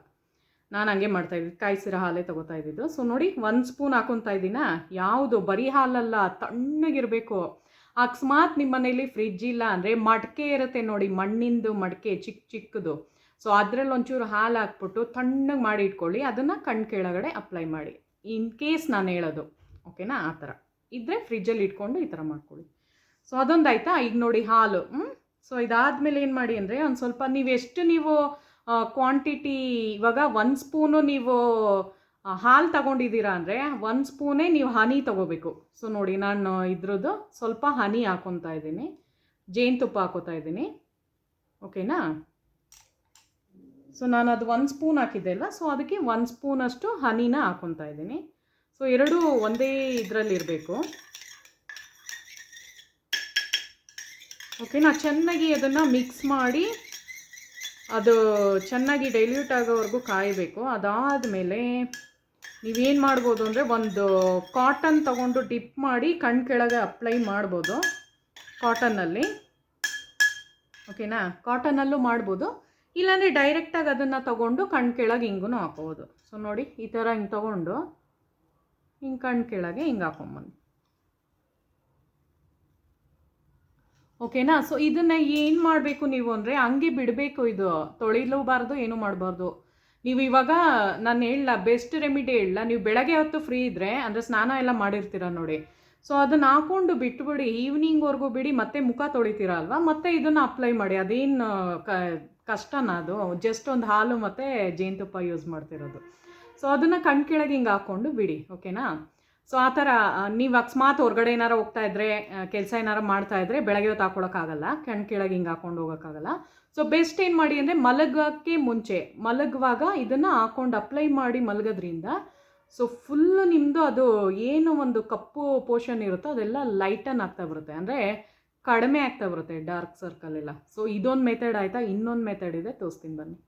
ನಾನು ಹಂಗೆ ಮಾಡ್ತಾ ಇದ್ದೀನಿ ಕಾಯಿಸಿರೋ ಹಾಲೇ ತೊಗೋತಾ ಇದ್ದಿದ್ದು. ಸೊ ನೋಡಿ, ಒಂದು ಸ್ಪೂನ್ ಹಾಕೊತಾ ಇದ್ದೀನಾ. ಯಾವುದು ಬರೀ ಹಾಲಲ್ಲ, ತಣ್ಣಗಿರಬೇಕು. ಅಕಸ್ಮಾತ್ ನಿಮ್ಮ ಮನೇಲಿ ಫ್ರಿಜ್ ಇಲ್ಲ ಅಂದರೆ ಮಡಕೆ ಇರುತ್ತೆ ನೋಡಿ, ಮಣ್ಣಿಂದು ಮಡಕೆ ಚಿಕ್ಕ ಚಿಕ್ಕದು. ಸೊ ಅದರಲ್ಲಿ ಒಂಚೂರು ಹಾಲು ಹಾಕ್ಬಿಟ್ಟು ತಣ್ಣಗೆ ಮಾಡಿ ಇಟ್ಕೊಳ್ಳಿ. ಅದನ್ನು ಕಣ್ಣು ಕೆಳಗಡೆ ಅಪ್ಲೈ ಮಾಡಿ. ಇನ್ ಕೇಸ್ ನಾನು ಹೇಳೋದು ಓಕೆನಾ ಆ ಥರ. ಇದ್ದರೆ ಫ್ರಿಜ್ಜಲ್ಲಿ ಇಟ್ಕೊಂಡು ಈ ಥರ ಮಾಡ್ಕೊಳ್ಳಿ. ಸೊ ಅದೊಂದು ಆಯಿತಾ ಈಗ ನೋಡಿ ಹಾಲು ಹ್ಞೂ ಸೊ ಇದಾದಮೇಲೆ ಏನು ಮಾಡಿ ಅಂದರೆ ಒಂದು ಸ್ವಲ್ಪ ನೀವು ಎಷ್ಟು ನೀವು ಕ್ವಾಂಟಿಟಿ ಇವಾಗ ಒಂದು ಸ್ಪೂನು ನೀವು ಹಾಲು ತಗೊಂಡಿದ್ದೀರಾ ಅಂದರೆ ಒಂದು ಸ್ಪೂನೇ ನೀವು ಹನಿ ತೊಗೋಬೇಕು. ಸೊ ನೋಡಿ ನಾನು ಇದ್ರದ್ದು ಸ್ವಲ್ಪ ಹನಿ ಹಾಕೊತಾ ಇದ್ದೀನಿ. ಜೇನುತುಪ್ಪ ಹಾಕೋತಾ ಇದ್ದೀನಿ. ಓಕೆನಾ ಸೊ ನಾನು ಅದು ಒಂದು ಸ್ಪೂನ್ ಹಾಕಿದ್ದೆ ಅಲ್ಲ? ಸೊ ಅದಕ್ಕೆ ಒಂದು ಸ್ಪೂನಷ್ಟು ಹನಿನ ಹಾಕೊತಾ ಇದ್ದೀನಿ. ಸೊ ಎರಡೂ ಒಂದೇ ಇದರಲ್ಲಿ ಇರಬೇಕು. ಓಕೆನಾ ಚೆನ್ನಾಗಿ ಅದನ್ನು ಮಿಕ್ಸ್ ಮಾಡಿ ಅದು ಚೆನ್ನಾಗಿ ಡೈಲ್ಯೂಟ್ ಆಗೋವರೆಗೂ ಕಾಯಬೇಕು. ಅದಾದಮೇಲೆ ನೀವೇನು ಮಾಡ್ಬೋದು ಅಂದರೆ ಒಂದು ಕಾಟನ್ ತಗೊಂಡು ಡಿಪ್ ಮಾಡಿ ಕಣ್ಣು ಕೆಳಗೆ ಅಪ್ಲೈ ಮಾಡ್ಬೋದು. ಕಾಟನ್ನಲ್ಲಿ ಓಕೆನಾ ಕಾಟನಲ್ಲೂ ಮಾಡ್ಬೋದು. ಇಲ್ಲಾಂದರೆ ಡೈರೆಕ್ಟಾಗಿ ಅದನ್ನು ತಗೊಂಡು ಕಣ್ಣು ಕೆಳಗೆ ಹಿಂಗೂ ಹಾಕೋಬೋದು. ಸೊ ನೋಡಿ ಈ ಥರ ಹಿಂಗೆ ತೊಗೊಂಡು ಹಿಂಗೆ ಕಣ್ಣು ಕೆಳಗೆ ಹಿಂಗೆ ಹಾಕೊಂಬಂದು. ಓಕೆನಾ ಸೊ ಇದನ್ನು ಏನು ಮಾಡಬೇಕು ನೀವು ಅಂದರೆ ಹಂಗೆ ಬಿಡಬೇಕು ಇದು. ತೊಳಿಲೂಬಾರ್ದು, ಏನೂ ಮಾಡಬಾರ್ದು. ನೀವು ಇವಾಗ ನಾನು ಹೇಳಲ್ಲ ಬೆಸ್ಟ್ ರೆಮಿಡಿ ಹೇಳಲ್ಲ. ನೀವು ಬೆಳಗ್ಗೆ ಹೊತ್ತು ಫ್ರೀ ಇದ್ದರೆ ಅಂದರೆ ಸ್ನಾನ ಎಲ್ಲ ಮಾಡಿರ್ತೀರ ನೋಡಿ. ಸೊ ಅದನ್ನು ಹಾಕೊಂಡು ಬಿಟ್ಬಿಡಿ ಈವ್ನಿಂಗ್ವರೆಗೂ ಬಿಡಿ, ಮತ್ತೆ ಮುಖ ತೊಳಿತೀರ ಅಲ್ವಾ? ಮತ್ತೆ ಇದನ್ನು ಅಪ್ಲೈ ಮಾಡಿ. ಅದೇನು, ಕ ಕಷ್ಟನ ಅದು. ಜಸ್ಟ್ ಒಂದು ಹಾಲು ಮತ್ತು ಜೇನುತುಪ್ಪ ಯೂಸ್ ಮಾಡ್ತಿರೋದು. ಸೊ ಅದನ್ನು ಕಣ್ ಕೆಳಗೆ ಹಿಂಗೆ ಹಾಕ್ಕೊಂಡು ಬಿಡಿ ಓಕೆನಾ ಸೊ ಆ ಥರ ನೀವು ಅಕಸ್ಮಾತ್ ಹೊರಗಡೆ ಏನಾರು ಹೋಗ್ತಾ ಇದ್ರೆ ಕೆಲಸ ಏನಾರು ಮಾಡ್ತಾ ಇದ್ರೆ ಬೆಳಗ್ಗೆ ಹೊತ್ತು ಹಾಕೊಳಕ್ಕಾಗಲ್ಲ, ಕಣ್ ಕೆಳಗೆ ಹಿಂಗೆ ಹಾಕೊಂಡು ಹೋಗೋಕ್ಕಾಗಲ್ಲ. ಸೊ ಬೆಸ್ಟ್ ಏನು ಮಾಡಿ ಅಂದರೆ ಮಲಗೋಕ್ಕೆ ಮುಂಚೆ, ಮಲಗುವಾಗ ಇದನ್ನು ಹಾಕೊಂಡು ಅಪ್ಲೈ ಮಾಡಿ ಮಲಗೋದ್ರಿಂದ ಸೊ ಫುಲ್ಲು ನಿಮ್ಮದು ಅದು ಏನು ಒಂದು ಕಪ್ಪು ಪೋರ್ಷನ್ ಇರುತ್ತೋ ಅದೆಲ್ಲ ಲೈಟನ್ ಆಗ್ತಾ ಬರುತ್ತೆ. ಅಂದರೆ ಕಡಿಮೆ ಆಗ್ತಾ ಬರುತ್ತೆ ಡಾರ್ಕ್ ಸರ್ಕಲ್ ಎಲ್ಲ. ಸೊ ಇದೊಂದು ಮೆಥಡ್ ಆಯಿತಾ? ಇನ್ನೊಂದು ಮೆಥಡ್ ಇದೆ. ತೋರಿಸ್ತೀನಿ ಬನ್ನಿ.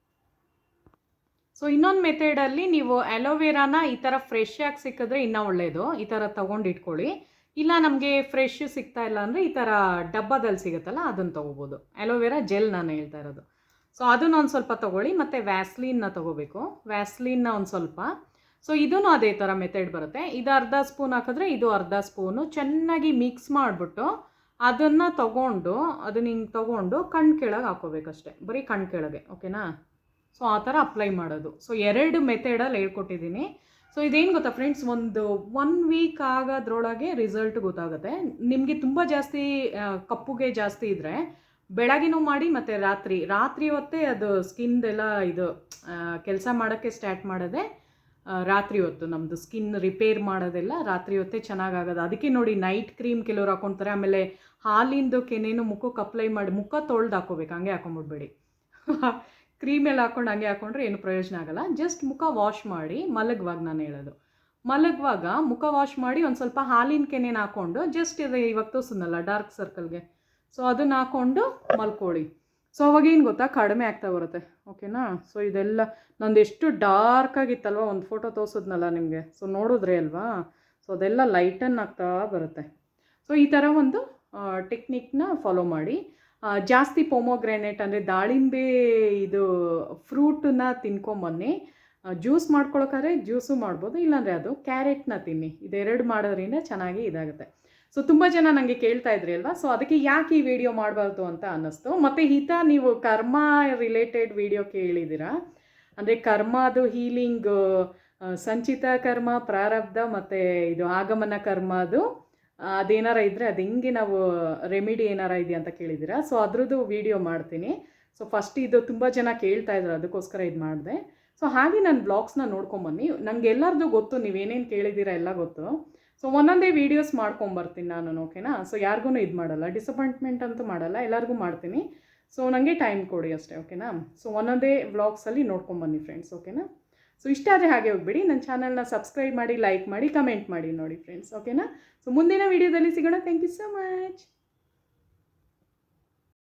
ಸೊ ಇನ್ನೊಂದು ಮೆಥಡಲ್ಲಿ ನೀವು ಅಲೋವೆರಾನ ಈ ಥರ ಫ್ರೆಶ್ ಆಗಿ ಸಿಕ್ಕಿದ್ರೆ ಇನ್ನೂ ಒಳ್ಳೆಯದು ಈ ಥರ ತೊಗೊಂಡು ಇಟ್ಕೊಳ್ಳಿ. ಇಲ್ಲ ನಮಗೆ ಫ್ರೆಶ್ ಸಿಗ್ತಾ ಇಲ್ಲ ಅಂದರೆ ಈ ಥರ ಡಬ್ಬದಲ್ಲಿ ಸಿಗುತ್ತಲ್ಲ, ಅದನ್ನು ತೊಗೋಬೋದು. ಅಲೋವೆರಾ ಜೆಲ್ ನಾನು ಹೇಳ್ತಾ ಇರೋದು. ಸೊ ಅದನ್ನು ಒಂದು ಸ್ವಲ್ಪ ತೊಗೊಳ್ಳಿ. ಮತ್ತು ವ್ಯಾಸ್ಲೀನ್ನ ತೊಗೋಬೇಕು. ವ್ಯಾಸ್ಲೀನ್ನ ಒಂದು ಸ್ವಲ್ಪ. ಸೊ ಇದೂ ಅದೇ ಥರ ಮೆಥಡ್ ಬರುತ್ತೆ. ಇದು ಅರ್ಧ ಸ್ಪೂನ್ ಹಾಕಿದ್ರೆ ಇದು ಅರ್ಧ ಸ್ಪೂನು ಚೆನ್ನಾಗಿ ಮಿಕ್ಸ್ ಮಾಡಿಬಿಟ್ಟು ಅದನ್ನು ತಗೊಂಡು, ಅದನ್ನ ಹಿಂಗೆ ತಗೊಂಡು ಕಣ್ಣು ಕೆಳಗೆ ಹಾಕೋಬೇಕಷ್ಟೆ. ಬರೀ ಕಣ್ಣು ಕೆಳಗೆ, ಓಕೆನಾ? ಸೊ ಆ ಥರ ಅಪ್ಲೈ ಮಾಡೋದು. ಸೊ ಎರಡು ಮೆಥಡಲ್ಲಿ ಹೇಳ್ಕೊಟ್ಟಿದ್ದೀನಿ ಸೊ ಇದೇನು ಗೊತ್ತಾ ಫ್ರೆಂಡ್ಸ್ ಒಂದು ಒನ್ ವೀಕ್ ಆಗೋದ್ರೊಳಗೆ ರಿಸಲ್ಟ್ ಗೊತ್ತಾಗುತ್ತೆ. ನಿಮಗೆ ತುಂಬ ಜಾಸ್ತಿ ಕಪ್ಪುಗೆ ಜಾಸ್ತಿ ಇದ್ದರೆ ಬೆಳಗಿನೂ ಮಾಡಿ ಮತ್ತು ರಾತ್ರಿ ರಾತ್ರಿ ಹೊತ್ತೇ ಅದು ಸ್ಕಿನ್ದೆಲ್ಲ ಇದು ಕೆಲಸ ಮಾಡೋಕ್ಕೆ ಸ್ಟಾರ್ಟ್ ಮಾಡೋದೆ ರಾತ್ರಿ ಹೊತ್ತು ನಮ್ಮದು ಸ್ಕಿನ್ ರಿಪೇರ್ ಮಾಡೋದೆಲ್ಲ ರಾತ್ರಿ ಹೊತ್ತೇ ಚೆನ್ನಾಗಾಗೋದು. ಅದಕ್ಕೆ ನೋಡಿ ನೈಟ್ ಕ್ರೀಮ್ ಕೆಲವ್ರು ಹಾಕೊತಾರೆ ಆಮೇಲೆ ಹಾಲಿಂದು ಕೆನೇನು ಮುಖಕ್ಕೆ ಅಪ್ಲೈ ಮಾಡಿ ಮುಖ ತೊಳ್ದು ಹಾಕೋಬೇಕು, ಹಂಗೆ ಹಾಕೊಂಬಿಡ್ಬೇಡಿ. ಕ್ರೀಮ್ ಎಲ್ಲ ಹಾಕೊಂಡು ಹಂಗೆ ಹಾಕೊಂಡ್ರೆ ಏನು ಪ್ರಯೋಜನ ಆಗಲ್ಲ. ಜಸ್ಟ್ ಮುಖ ವಾಶ್ ಮಾಡಿ, ಮಲಗುವಾಗ ನಾನು ಹೇಳೋದು. ಮಲಗುವಾಗ ಮುಖ ವಾಶ್ ಮಾಡಿ ಒಂದು ಸ್ವಲ್ಪ ಹಾಲಿನ ಕೆನೆನ ಹಾಕ್ಕೊಂಡು ಜಸ್ಟ್ ಇದು ಇವಾಗ ತೋರಿಸಿದ್ನಲ್ಲ ಡಾರ್ಕ್ ಸರ್ಕಲ್ಗೆ ಸೊ ಅದನ್ನ ಹಾಕ್ಕೊಂಡು ಮಲ್ಕೊಳ್ಳಿ. ಸೊ ಅವಾಗ ಏನು ಗೊತ್ತಾ? ಕಡಿಮೆ ಆಗ್ತಾ ಬರುತ್ತೆ ಓಕೆನಾ ಸೊ ಇದೆಲ್ಲ ನಂದು ಎಷ್ಟು ಡಾರ್ಕ್ ಆಗಿತ್ತಲ್ವ? ಒಂದು ಫೋಟೋ ತೋರಿಸಿದ್ನಲ್ಲ ನಿಮಗೆ. ಸೊ ನೋಡಿದ್ರೆ ಅಲ್ವಾ? ಸೊ ಅದೆಲ್ಲ ಲೈಟನ್ ಆಗ್ತಾ ಬರುತ್ತೆ. ಸೊ ಈ ಥರ ಒಂದು ಟೆಕ್ನಿಕ್ನ ಫಾಲೋ ಮಾಡಿ. ಜಾಸ್ತಿ ಪೊಮೋಗ್ರೆನೇಟ್ ಅಂದರೆ ದಾಳಿಂಬೆ ಇದು ಫ್ರೂಟನ್ನ ತಿನ್ಕೊಂಬನ್ನಿ ಜ್ಯೂಸ್ ಮಾಡ್ಕೊಳಕ್ಕಾದ್ರೆ ಜ್ಯೂಸು ಮಾಡ್ಬೋದು, ಇಲ್ಲಾಂದರೆ ಅದು ಕ್ಯಾರೆಟ್ನ ತಿನ್ನಿ. ಇದೆರಡು ಮಾಡೋದ್ರಿಂದ ಚೆನ್ನಾಗಿ ಇದಾಗುತ್ತೆ. ಸೊ ತುಂಬ ಜನ ನನಗೆ ಕೇಳ್ತಾ ಇದ್ರಿ ಅಲ್ವಾ? ಸೊ ಅದಕ್ಕೆ ಯಾಕೆ ಈ ವಿಡಿಯೋ ಮಾಡಬಾರ್ದು ಅಂತ ಅನ್ನಿಸ್ತು. ಮತ್ತು ಹಿತ, ನೀವು ಕರ್ಮ ರಿಲೇಟೆಡ್ ವಿಡಿಯೋ ಕೇಳಿದ್ದೀರಾ? ಅಂದರೆ ಕರ್ಮದು ಹೀಲಿಂಗ್ ಸಂಚಿತ ಕರ್ಮ, ಪ್ರಾರಬ್ಧ ಮತ್ತು ಇದು ಆಗಮನ ಕರ್ಮದು ಅದೇನಾರ ಇದ್ದರೆ ಅದು ಹೆಂಗೆ ನಾವು ರೆಮಿಡಿ ಏನಾರ ಇದೆಯಾ ಅಂತ ಕೇಳಿದ್ದೀರಾ? ಸೊ ಅದ್ರದ್ದು ವಿಡಿಯೋ ಮಾಡ್ತೀನಿ. ಸೊ ಫಸ್ಟ್ ಇದು ತುಂಬ ಜನ ಕೇಳ್ತಾ ಇದ್ರು, ಅದಕ್ಕೋಸ್ಕರ ಇದು ಮಾಡಿದೆ. ಸೊ ಹಾಗೆ ನಾನು ಬ್ಲಾಗ್ಸ್ನ ನೋಡ್ಕೊಂಬನ್ನಿ ನನಗೆ ಎಲ್ಲರದ್ದು ಗೊತ್ತು, ನೀವೇನೇನು ಕೇಳಿದ್ದೀರಾ ಎಲ್ಲ ಗೊತ್ತು. ಸೊ ಒಂದೊಂದೇ ವೀಡಿಯೋಸ್ ಮಾಡ್ಕೊಂಬರ್ತೀನಿ ನಾನು ಓಕೆನಾ ಸೊ ಯಾರಿಗೂ ಇದು ಮಾಡಲ್ಲ. ಡಿಸಪಾಯಿಂಟ್ಮೆಂಟ್ ಅಂತೂ ಮಾಡಲ್ಲ, ಎಲ್ಲರಿಗೂ ಮಾಡ್ತೀನಿ. ಸೊ ನನಗೆ ಟೈಮ್ ಕೊಡಿ ಅಷ್ಟೇ ಓಕೆನಾ ಸೊ ಒಂದೊಂದೇ ವ್ಲಾಗ್ಸಲ್ಲಿ ನೋಡ್ಕೊಂಬನ್ನಿ ಫ್ರೆಂಡ್ಸ್ ಓಕೆನಾ ಸೊ ಇಷ್ಟ ಆದರೆ ಹಾಗೆ ಹೋಗ್ಬಿಡಿ. ನನ್ನ ಚಾನಲ್ನ ಸಬ್ಸ್ಕ್ರೈಬ್ ಮಾಡಿ ಲೈಕ್ ಮಾಡಿ ಕಮೆಂಟ್ ಮಾಡಿ ನೋಡಿ ಫ್ರೆಂಡ್ಸ್ ಓಕೆನಾ ಸೊ ಮುಂದಿನ ವೀಡಿಯೋದಲ್ಲಿ ಸಿಗೋಣ. Thank you so much